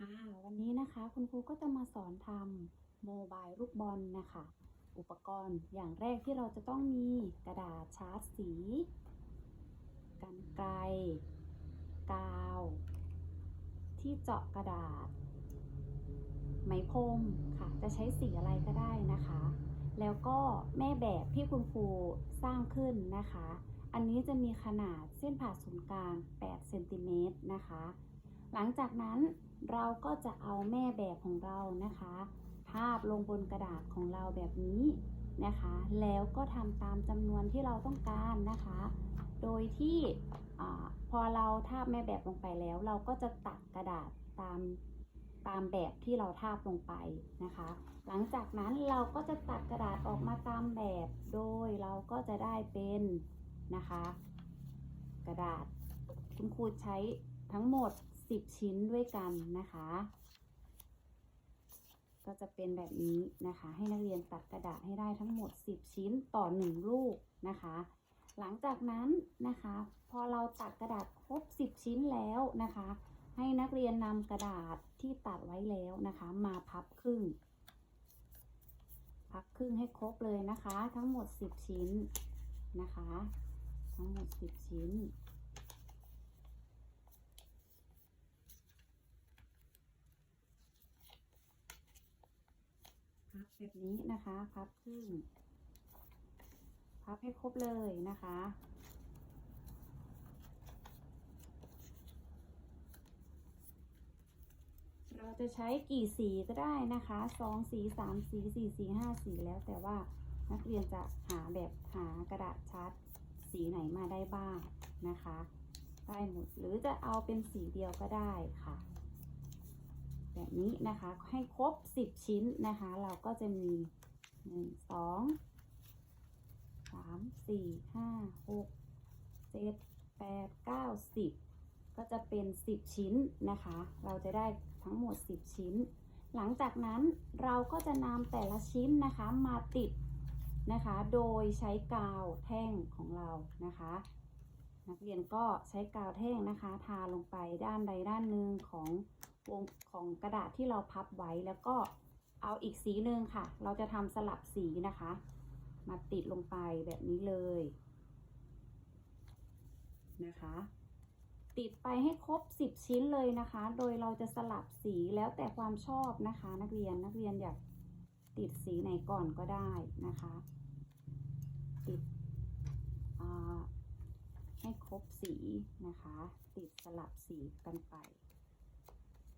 ค่ะ วันนี้นะคะคุณครูก็จะมาสอนทำโมบายลูกบอลนะคะ อุปกรณ์อย่างแรกที่เราจะต้องมีกระดาษชาร์ตสีกันไกรกาว ที่เจาะกระดาษ ไหมพรมค่ะ จะใช้สีอะไรก็ได้นะคะ แล้วก็แม่แบบที่คุณครูสร้างขึ้นนะคะ อันนี้จะมีขนาดเส้นผ่าศูนย์กลาง 8 เซนติเมตรนะคะ หลังจากนั้นเราก็จะเอาแม่แบบของเรานะคะ ภาพลงบนกระดาษของเราแบบนี้นะคะ แล้วก็ทำตามจำนวนที่เราต้องการนะคะ โดยที่พอเราทาบแม่แบบลงไปแล้ว เราก็จะตัดกระดาษตามตามแบบที่เราทาบลงไปนะคะ หลังจากนั้นเราก็จะตัดกระดาษออกมาตามแบบ โดยเราก็จะได้เป็นนะคะ กระดาษคุณครูใช้ทั้งหมด 10 ชิ้นด้วยกันนะคะ ก็จะเป็นแบบนี้นะคะ ให้นักเรียนตัดกระดาษให้ได้ทั้งหมด 10 ชิ้นต่อ 1 ลูกนะคะ หลังจากนั้นนะคะ พอเราตัดกระดาษครบ 10 ชิ้นแล้วนะคะ ให้นักเรียนนำกระดาษที่ตัดไว้แล้วนะคะ มาพับครึ่ง พับครึ่งให้ครบเลยนะคะ ทั้งหมด 10 ชิ้นนะคะ ทั้งหมด 10 ชิ้น แบบนี้นะคะพับครึ่งพับให้ครบเลยนะคะ เราจะใช้กี่สีก็ได้นะคะสองสีสามสีสี่สีห้าสีแล้วแต่ว่านักเรียนจะหาแบบหากระดาษชาร์ตสีไหนมาได้บ้างนะคะ ได้หมดหรือจะเอาเป็นสีเดียวก็ได้ค่ะ แบบนี้นะคะ ให้ครบ 10 ชิ้นนะคะ เราก็จะมี 1 2 3 4 5 6 7 8 9 10 ก็จะเป็น 10 ชิ้นนะคะ เราจะได้ทั้งหมด 10 ชิ้น หลังจากนั้นเราก็จะนำแต่ละชิ้นนะคะมาติดนะคะ โดยใช้กาวแท่งของเรานะคะ นักเรียนก็ใช้กาวแท่งนะคะ ทาลงไปด้านใดด้านหนึ่งของ วงของกระดาษที่เราพับไว้แล้วก็เอาอีกสีหนึ่งค่ะ เราจะทำสลับสีนะคะ มาติดลงไปแบบนี้เลยนะคะ ติดไปให้ครบ 10 ชิ้นเลยนะคะ โดยเราจะสลับสีแล้วแต่ความชอบนะคะ นักเรียนนักเรียนอยากติดสีไหนก่อนก็ได้นะคะ ติดให้ครบสีนะคะ ติดสลับสีกันไป